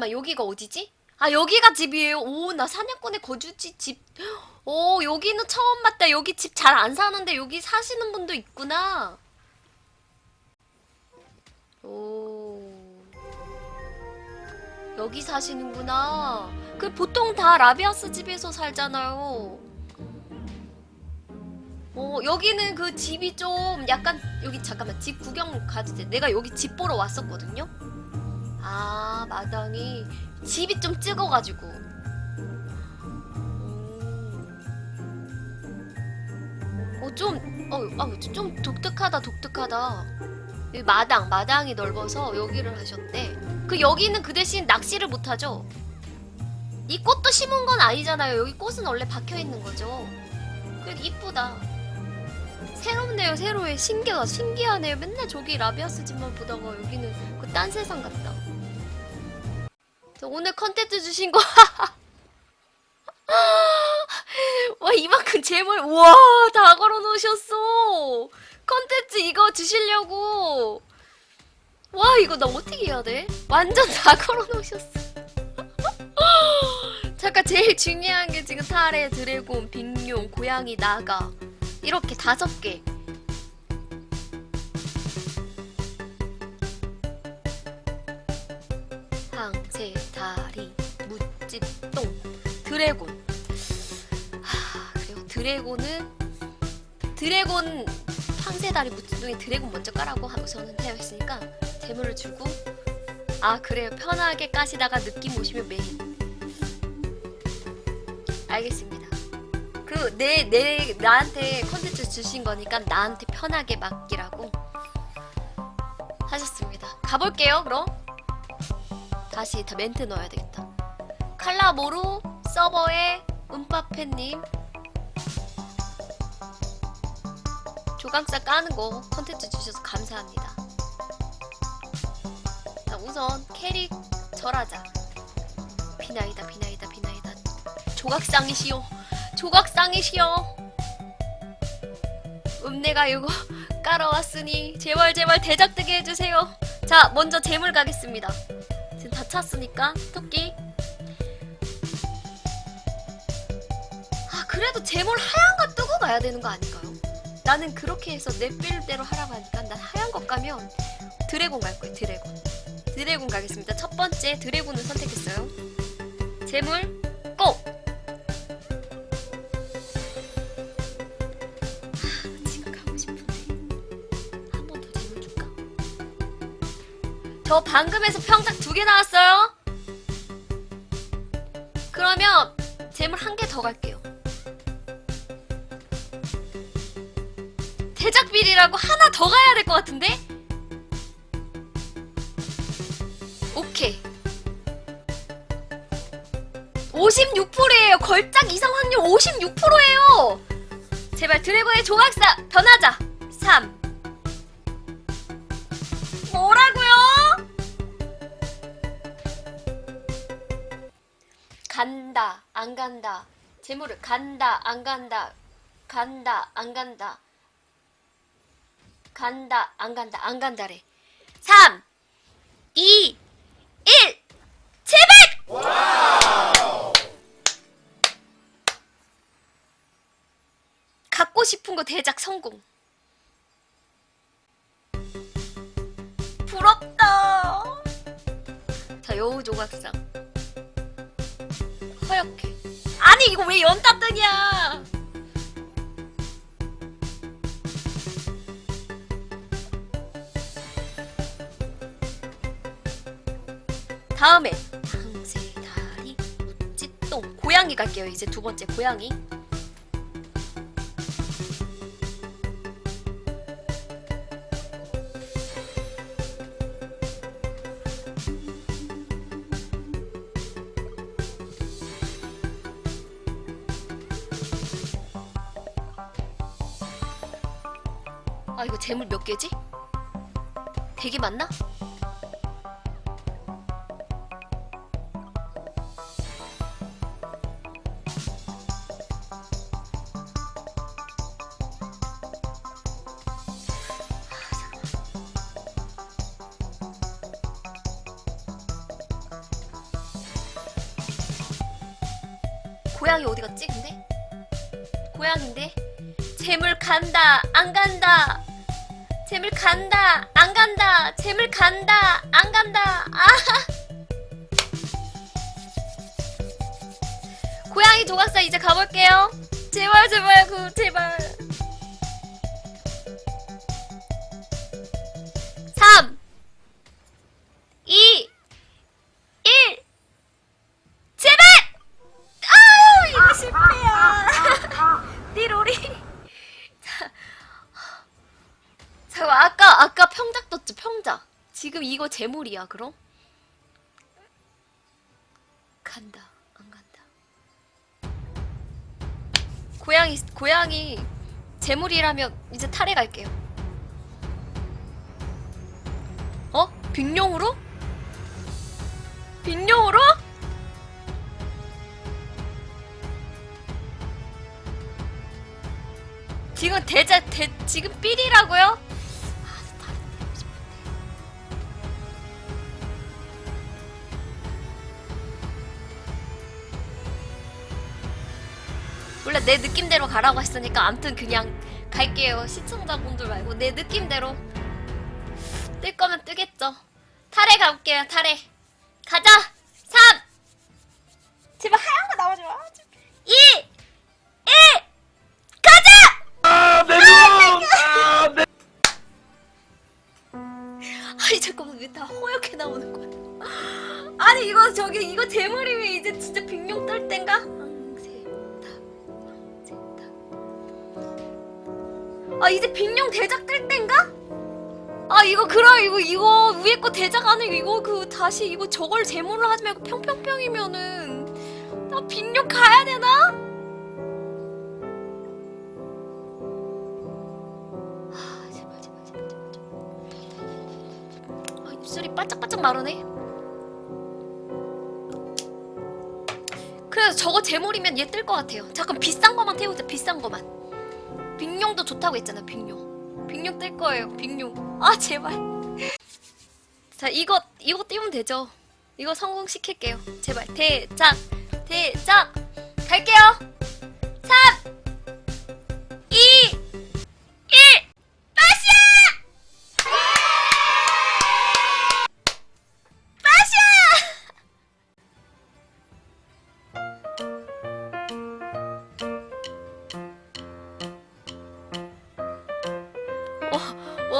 잠깐만 여기가 어디지? 아 여기가 집이에요. 오 나 사냥꾼의 거주지 집. 오 여기는 처음 봤다. 여기 집 잘 안 사는데 여기 사시는 분도 있구나. 오 여기 사시는구나. 그 보통 다 라비아스 집에서 살잖아요. 어 여기는 그 집이 좀 약간 여기 잠깐만 집 구경 가도 돼. 내가 여기 집 보러 왔었거든요. 아 마당이 집이 좀 찍어가지고. 음. 어좀 어, 아, 좀 독특하다 독특하다. 여기 마당 마당이 넓어서 여기를 하셨대. 그 여기는 그 대신 낚시를 못 하죠. 이 꽃도 심은 건 아니잖아요. 여기 꽃은 원래 박혀 있는 거죠. 그래도 이쁘다. 새롭네요, 새로워요. 신기하다, 신기하네요. 맨날 저기 라비아스 집만 보다가 여기는 그 딴 세상 같다. 저 오늘 컨텐츠 주신 거. 와, 이만큼 재물, 우와, 다 걸어 놓으셨어. 컨텐츠 이거 주시려고. 와, 이거 나 어떻게 해야 돼? 완전 다 걸어 놓으셨어. 잠깐, 제일 중요한 게 지금 타레, 드래곤, 빅룡, 고양이, 나가. 이렇게 다섯 개. 드래곤. 하, 그리고 드래곤은 드래곤 황새 다리 묻집 똥에 드래곤 먼저 까라고 하고서는 되어있으니까 재물을 주고 아 그래요 편하게 까시다가 느낌 오시면 메인 알겠습니다. 그내내 나한테 컨텐츠 주신 거니까 나한테 편하게 맡기라고 하셨습니다. 가볼게요. 그럼 다시 다 멘트 넣어야 되겠다. 칼라모루 서버에 음파팬님. 조각사 까는 거 컨텐츠 주셔서 감사합니다. 자 우선 캐릭 절하자. 비나이다 비나이다 비나이다. 조각상이시여 조각상이시여 음내가 이거 깔아왔으니 제발 제발 대작뜨게 해주세요. 자 먼저 재물 가겠습니다. 지금 다 찼으니까 토끼 그래도 재물 하얀 거 뜨고 가야 되는 거 아닌가요? 나는 그렇게 해서 내 필대로 하라고 하니까 난 하얀 거 까면 드래곤 갈 거예요 드래곤 드래곤 가겠습니다 첫 번째 드래곤을 선택했어요 재물 고! 지금 가고 싶은데 한 번 더 재물 줄까? 저 방금에서 평작 두 개 나왔어요. 그러면 재물 한 개 더 갈게요. 대작빌이라고 하나 더 가야 될 것 같은데? 오케이. 56%예요. 걸작 이상 확률 56%예요. 제발 드래곤의 조각사 변하자. 3. 뭐라고요? 간다, 안 간다. 재물을 간다, 안 간다. 간다, 안 간다. 간다, 안 간다, 안 간다래. 3, 2, 1. 제발! 갖고 싶은 거 대작 성공. 부럽다. 자, 여우 조각상. 허옇게. 아니, 이거 왜 연타 뜨냐? 다음에 항세 다리 묻지똥 고양이 갈게요. 이제 두 번째 고양이. 아 이거 재물 몇 개지? 되게 많나? 고양이 어디 갔지 근데? 고양인데? 재물 간다 안 간다. 재물 간다 안 간다. 재물 간다 안 간다. 아! 고양이 조각사 이제 가볼게요. 제발 제발 그 제발 지금 이거 재물이야 그럼? 간다 안 간다. 고양이 고양이 재물이라면 이제 탈에 갈게요. 어? 빅룡으로? 빅룡으로? 지금 대자 대 지금 삘이라고요? 내 느낌대로 가라고 했으니까 암튼 그냥 갈게요. 시청자분들 말고 내 느낌대로 뜰 거면 뜨겠죠. 탈에 가볼게요. 탈에 가자. 3 제발 하얀 거 나오지 마. 2 1 가자. 아, 내 눈! 아, 내 아니 잠깐만 왜 다 허옇게 나오는 거야? 아니 이거 저기 이거 재물이면 이제 진짜 빅룡 뜰 땐가? 아 이제 빅룡 대작 뜰 땐가? 아 이거 그럼 이거 이거 위에 거 대작 안에 이거 그 다시 이거 저걸 재물로 하지 말고 평평평이면은 나 빅룡 가야 되나? 아 제발 제발 제발 제발 제발 아, 입술이 바짝바짝 마르네. 그래서 저거 재물이면 얘 뜰 것 같아요. 잠깐 비싼 거만 태우자. 비싼 거만. 빅룡도 좋다고 했잖아. 빅룡. 빅룡 뜰 거예요. 빅룡. 아 제발. 자 이거 이거 띄우면 되죠. 이거 성공시킬게요. 제발 대작 대작 갈게요. 3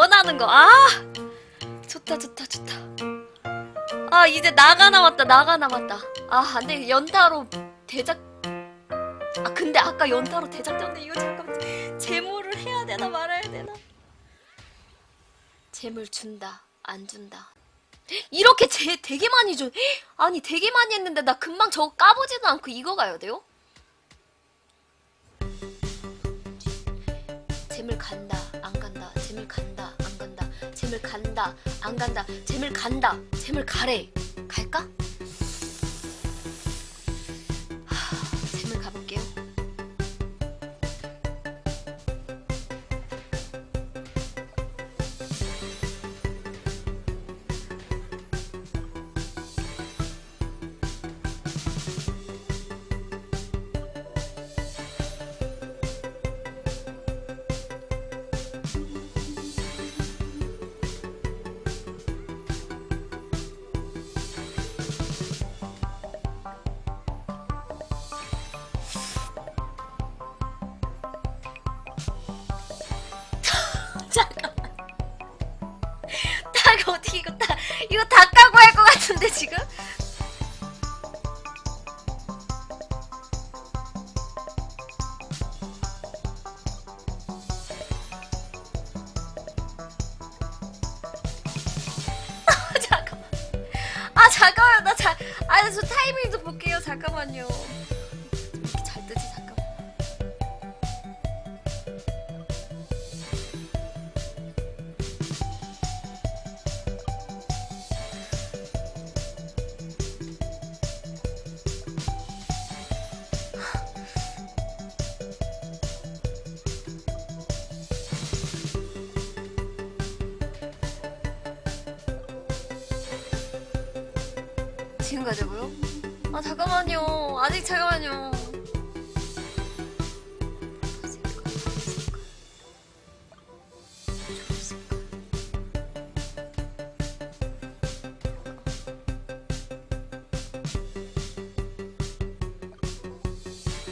원하는 거. 아! 좋다, 좋다, 좋다. 아, 이제 나가 남았다, 나가 남았다. 아, 안 돼. 연타로 대작. 아, 근데 아까 연타로 대작 떴는데 이거 잠깐만. 재물을 해야 되나 말아야 되나? 재물 준다, 안 준다. 이렇게 제 되게 많이 줘. 아니 되게 많이 했는데 나 금방 저거 까보지도 않고 이거 가야 돼요? 재물 간다 간다. 안 간다. 재물 간다. 재물 가래. 갈까? 어떻게 이거 다 이거 다 까고 할 것 같은데 지금? 아, 잠깐만. 아 잠깐만 나 자, 아니 저 타이밍 좀 볼게요 잠깐만요. 지금 가자고요? 아 잠깐만요. 아직 잠깐만요.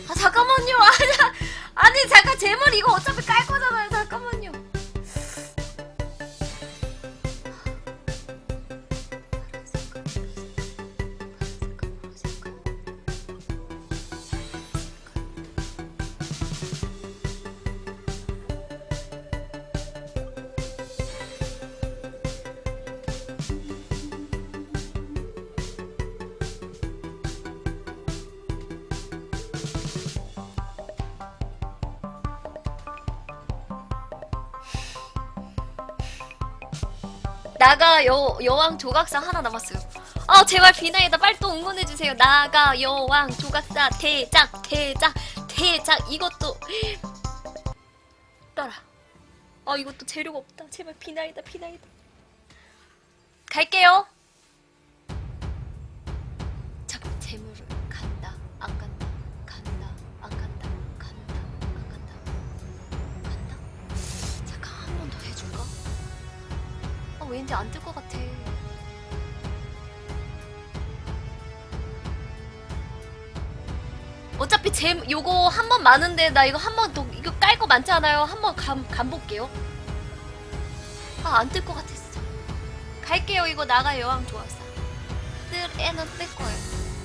아 잠깐만요. 아니, 아니 잠깐 제물 이거 어차피 깔 거잖아요. 잠깐만요. 나가 여 여왕 조각사 하나 남았어요. 아 제발 비나이다 빨리 또 응원해 주세요. 나가 여왕 조각사 대작 대작 대작 이것도 떠라. 아 이것도 재료가 없다. 제발 비나이다 비나이다. 갈게요. 왠지 안 뜰 것 같아. 어차피 제 요거 한 번 많은데 나 이거 한 번 더 이거 깔 거 많지 않아요? 한번 감, 감 볼게요. 아 안 뜰 것 같았어. 갈게요 이거 나가 여왕 좋았어. 뜰 애는 뜰 거예요.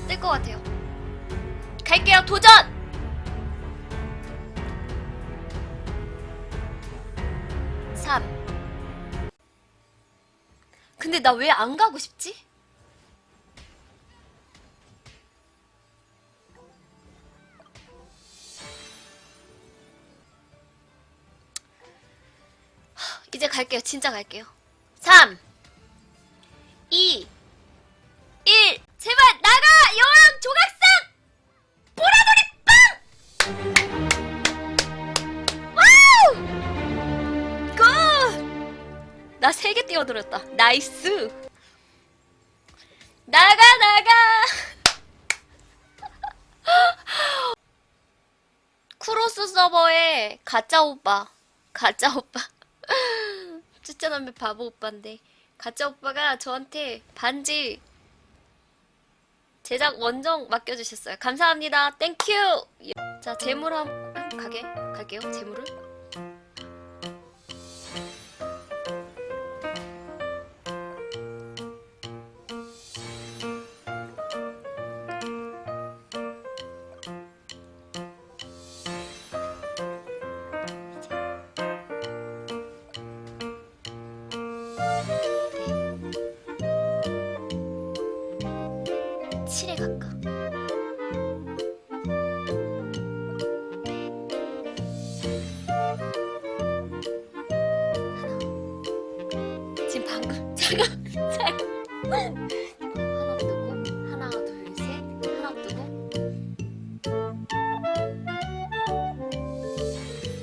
뜰 것 같아요. 갈게요 도전. 근데 나 왜 안 가고 싶지? 하, 이제 갈게요. 진짜 갈게요. 3 2 1 제발 나가! 여왕 조각상! 보라돌이 빵! 나 세 개 띄워드렸다. 나이스. 나가 나가. 쿠로스 서버에 가짜 오빠, 가짜 오빠. 추천하면 바보 오빠인데 가짜 오빠가 저한테 반지 제작 원정 맡겨주셨어요. 감사합니다. 땡큐. 자 재물 한 가게 갈게요. 재물을. 지금 방금 잠깐 잠깐 하나 뜨고 하나 둘셋 하나 뜨고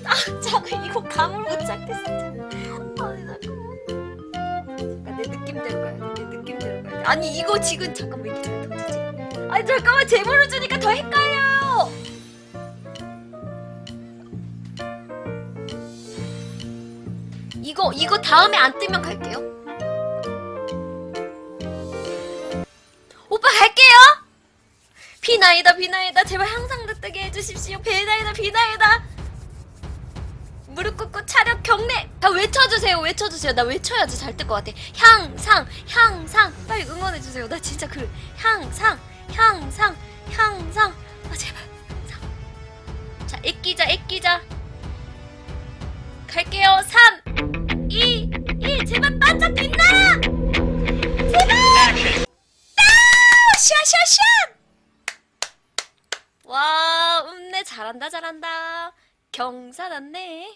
아 잠깐 이거 감을 못 잡겠어 아니 잠깐 잠깐 내 느낌대로 가야 돼. 내 느낌대로 가야 돼. 아니 이거 지금 잠깐 왜 이렇게 잘 터지지? 아니 잠깐만 제보를 주니까 더 헷갈려 이거 이거 다음에 안 뜨면 갈게요. 오빠 갈게요. 비나이다 비나이다 제발 항상 뜨게 해주십시오. 비나이다 비나이다. 무릎 꿇고 차렷 경례 다 외쳐주세요 외쳐주세요 나 외쳐야지 잘 뜰 것 같아 향상 향상 빨리 응원해주세요 나 진짜 그 향상 향상 향상 경사 났네